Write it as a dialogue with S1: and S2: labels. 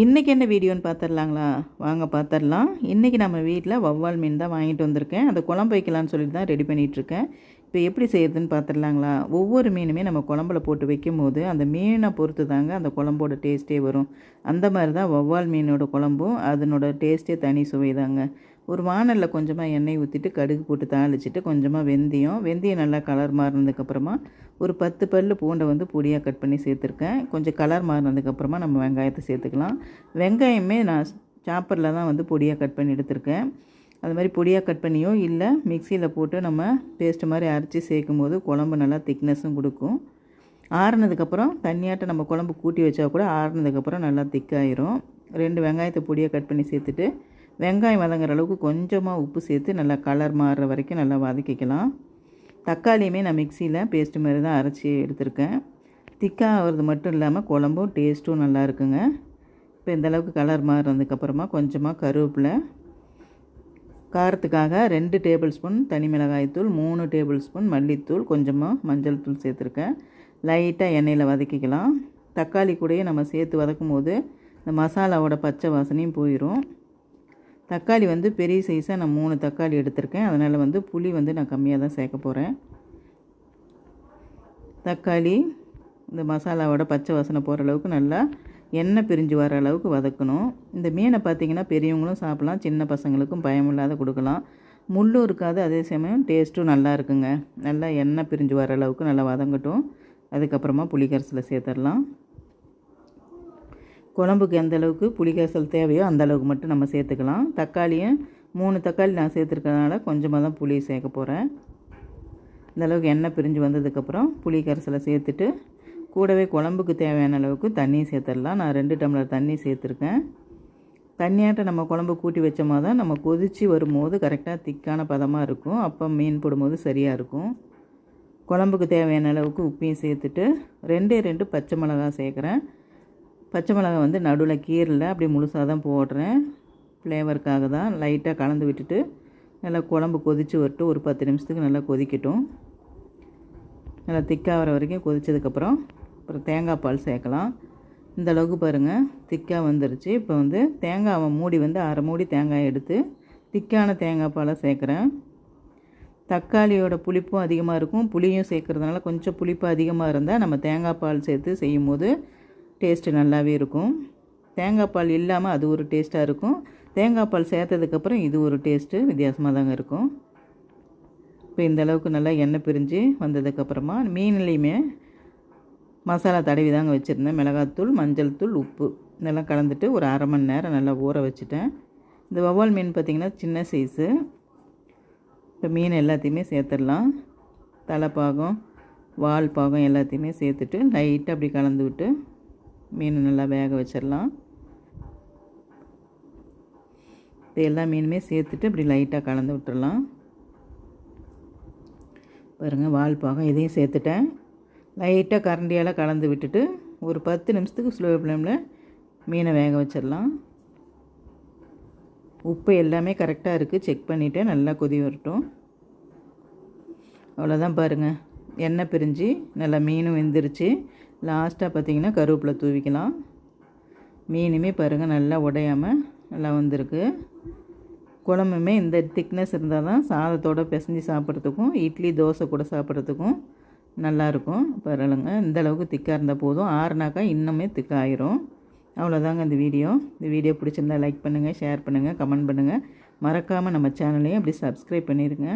S1: இன்றைக்கி என்ன வீடியோன்னு பார்த்துடலாங்களா வாங்க பார்த்துடலாம் இன்றைக்கி நம்ம வீட்டில் வவ்வால் மீன் தான் வாங்கிட்டு வந்திருக்கேன். அதை குழம்பு வைக்கலான்னு சொல்லிட்டு தான் ரெடி பண்ணிகிட்ருக்கேன் இப்போ எப்படி செய்யறதுன்னு பார்த்துடலாங்களா ஒவ்வொரு மீனுமே நம்ம குழம்புல போட்டு வைக்கும் போது அந்த மீனை பொறுத்து தாங்க அந்த குழம்போட டேஸ்ட்டே வரும். அந்த மாதிரி தான் வவ்வால் மீனோட குழம்பும் அதனோட டேஸ்ட்டே தனி சுவை தாங்க. ஒரு வானலில் கொஞ்சமாக எண்ணெய் ஊற்றிட்டு கடுகு போட்டு தாளிச்சிட்டு கொஞ்சமாக வெந்தயம். வெந்தயம் நல்லா கலர் மாறினதுக்கப்புறமா ஒரு பத்து பல் பூண்டை வந்து பொடியாக கட் பண்ணி சேர்த்துருக்கேன். கொஞ்சம் கலர் மாறினதுக்கப்புறமா நம்ம வெங்காயத்தை சேர்த்துக்கலாம். வெங்காயமே நான் சாப்பரில் தான் வந்து பொடியாக கட் பண்ணி எடுத்திருக்கேன். அது மாதிரி பொடியாக கட் பண்ணியோ இல்லை மிக்சியில் போட்டு நம்ம பேஸ்ட் மாதிரி அரைச்சி சேர்க்கும் போது குழம்பு நல்லா திக்னஸும் கொடுக்கும். ஆறுனதுக்கப்புறம் தண்ணியாட்ட நம்ம குழம்பு கூட்டி வச்சா கூட ஆறுனதுக்கப்புறம் நல்லா திக்காயிரும் ரெண்டு வெங்காயத்தை பொடியாக கட் பண்ணி சேர்த்துட்டு வெங்காயம் வதங்குற அளவுக்கு கொஞ்சமாக உப்பு சேர்த்து நல்லா கலர் மாறுற வரைக்கும் நல்லா வதக்கிக்கலாம். தக்காளியுமே நான் மிக்சியில் பேஸ்ட்டு மாதிரி தான் அரைச்சி எடுத்திருக்கேன். திக்காக ஆகிறது மட்டும் இல்லாமல் குழம்பும் டேஸ்ட்டும் நல்லா இருக்குங்க. இப்போ இந்தளவுக்கு கலர் மாறுறதுக்கப்புறமா கொஞ்சமாக கருவேப்பிலை காரத்துக்காக ரெண்டு டேபிள் ஸ்பூன் தனி மிளகாய்த்தூள் மூணு டேபிள் ஸ்பூன் மல்லித்தூள் கொஞ்சமாக மஞ்சள் தூள் சேர்த்துருக்கேன். லைட்டாக எண்ணெயில் வதக்கிக்கலாம். தக்காளி கூடயே நம்ம சேர்த்து வதக்கும் போது இந்த மசாலாவோட பச்சை வாசனையும் போயிடும் தக்காளி வந்து பெரிய சைஸாக நான் மூணு தக்காளி எடுத்திருக்கேன். அதனால் வந்து புளி வந்து நான் கம்மியாக தான் சேர்க்க போகிறேன் தக்காளி இந்த மசாலாவோட பச்சை வாசனை போகிற அளவுக்கு நல்லா எண்ணெய் பிரிஞ்சு வர அளவுக்கு வதக்கணும். இந்த மீனை பார்த்திங்கன்னா பெரியவங்களும் சாப்பிட்லாம் சின்ன பசங்களுக்கும் பயமில்லாத கொடுக்கலாம். முள்ளும் இருக்காது அதே சமயம் டேஸ்ட்டும் நல்லா இருக்குங்க. நல்லா எண்ணெய் பிரிஞ்சு வர அளவுக்கு நல்லா வதங்கட்டும். அதுக்கப்புறமா புளிக்கரசில் சேர்த்துடலாம். குழம்புக்கு எந்த அளவுக்கு புளிக்கரசல் தேவையோ அந்த அளவுக்கு மட்டும் நம்ம சேர்த்துக்கலாம். தக்காளியும் மூணு தக்காளி நான் சேர்த்துருக்கறதுனால கொஞ்சமாக தான் புளி சேர்க்க போகிறேன் இந்த அளவுக்கு எண்ணெய் பிரிஞ்சு வந்ததுக்கப்புறம் புளி கரைசலை சேர்த்துட்டு கூடவே குழம்புக்கு தேவையான அளவுக்கு தண்ணி சேர்த்துடலாம். நான் ரெண்டு டம்ளர் தண்ணி சேர்த்துருக்கேன். தண்ணியாட்ட நம்ம குழம்பு கூட்டி வச்சோமா தான் நம்ம கொதித்து வரும்போது கரெக்டாக திக்கான பதமாக இருக்கும். அப்போ மீன் போடும்போது சரியாக இருக்கும். குழம்புக்கு தேவையான அளவுக்கு உப்பையும் சேர்த்துட்டு ரெண்டே ரெண்டு பச்சை மிளகா சேர்க்குறேன். பச்சை மிளகாய் வந்து நடுவில் கீரில் அப்படி முழுசாக தான் போடுறேன். ஃப்ளேவருக்காக தான் லைட்டாக கலந்து விட்டுட்டு நல்லா குழம்பு கொதித்து வரட்டும். ஒரு பத்து நிமிஷத்துக்கு நல்லா கொதிக்கட்டும். நல்லா திக்காகிற வர வரைக்கும் கொதித்ததுக்கப்புறம் அப்புறம் தேங்காய் பால் சேர்க்கலாம். இந்த அளவுக்கு பாருங்கள் திக்காக வந்துருச்சு. இப்போ வந்து தேங்காவை மூடி வந்து அரை மூடி தேங்காய் எடுத்து திக்கான தேங்காய் பாலை சேர்க்குறேன். தக்காளியோட புளிப்பும் அதிகமாக இருக்கும். புளியும் சேர்க்குறதுனால கொஞ்சம் புளிப்பு அதிகமாக இருந்தால் நம்ம தேங்காய் பால் சேர்த்து செய்யும் போது டேஸ்ட்டு நல்லாவே இருக்கும். தேங்காய் பால் இல்லாமல் அது ஒரு டேஸ்ட்டாக இருக்கும். தேங்காய் பால் சேர்த்ததுக்கப்புறம் இது ஒரு டேஸ்ட்டு வித்தியாசமாக தாங்க இருக்கும். இப்போ இந்த அளவுக்கு நல்லா எண்ணெய் பிரிஞ்சு வந்ததுக்கப்புறமா மீன்லேயுமே மசாலா தடவி தாங்க வச்சுருந்தேன். மிளகாத்தூள் மஞ்சள் தூள் உப்பு இதெல்லாம் கலந்துட்டு ஒரு அரை மணி நேரம் நல்லா ஊற வச்சுட்டேன். இந்த வவ்வால் மீன் பார்த்திங்கன்னா சின்ன சைஸு இப்போ மீன் எல்லாத்தையுமே சேர்த்துடலாம். தலைப்பாகம் வால் பாகம் எல்லாத்தையுமே சேர்த்துட்டு லைட்டாக அப்படி கலந்து விட்டு மீன் நல்லா வேக வச்சிடலாம். இது எல்லா மீனுமே சேர்த்துட்டு இப்படி லைட்டாக கலந்து விட்டுடலாம் பாருங்கள் வால் பாகம் இதையும் சேர்த்துட்டேன். லைட்டாக கரண்டியால் கலந்து விட்டுட்டு ஒரு பத்து நிமிஷத்துக்கு ஸ்லோ ஃப்ளேமில் மீனை வேக வச்சிடலாம். உப்பு எல்லாமே கரெக்டாக இருக்குது செக் பண்ணிவிட்டு நல்லா கொதி வரட்டும். அவ்வளோதான் பாருங்கள் எண்ணெய் பிரிஞ்சு நல்லா மீனும் வெந்துருச்சு. லாஸ்ட்டாக பார்த்திங்கன்னா கருவேப்பிலை தூவிக்கலாம். மீனுமே பாருங்கள் நல்லா உடையாமல் நல்லா வந்திருக்கு. குழம்புமே இந்த திக்னஸ் இருந்தால் தான் சாதத்தோடு பிசைஞ்சு சாப்பிட்றதுக்கும் இட்லி தோசை கூட சாப்பிட்றதுக்கும் நல்லாயிருக்கும் பரவாயில்லைங்க இந்த அளவுக்கு திக்காக இருந்தால் போதும். ஆறுனாக்கா இன்னுமே திக்காயிரும் அவ்வளோதாங்க இந்த வீடியோ. இந்த வீடியோ பிடிச்சிருந்தா லைக் பண்ணுங்கள் ஷேர் பண்ணுங்கள் கமெண்ட் பண்ணுங்கள் மறக்காமல் நம்ம சேனலையும் அப்படி சப்ஸ்கிரைப் பண்ணிடுங்க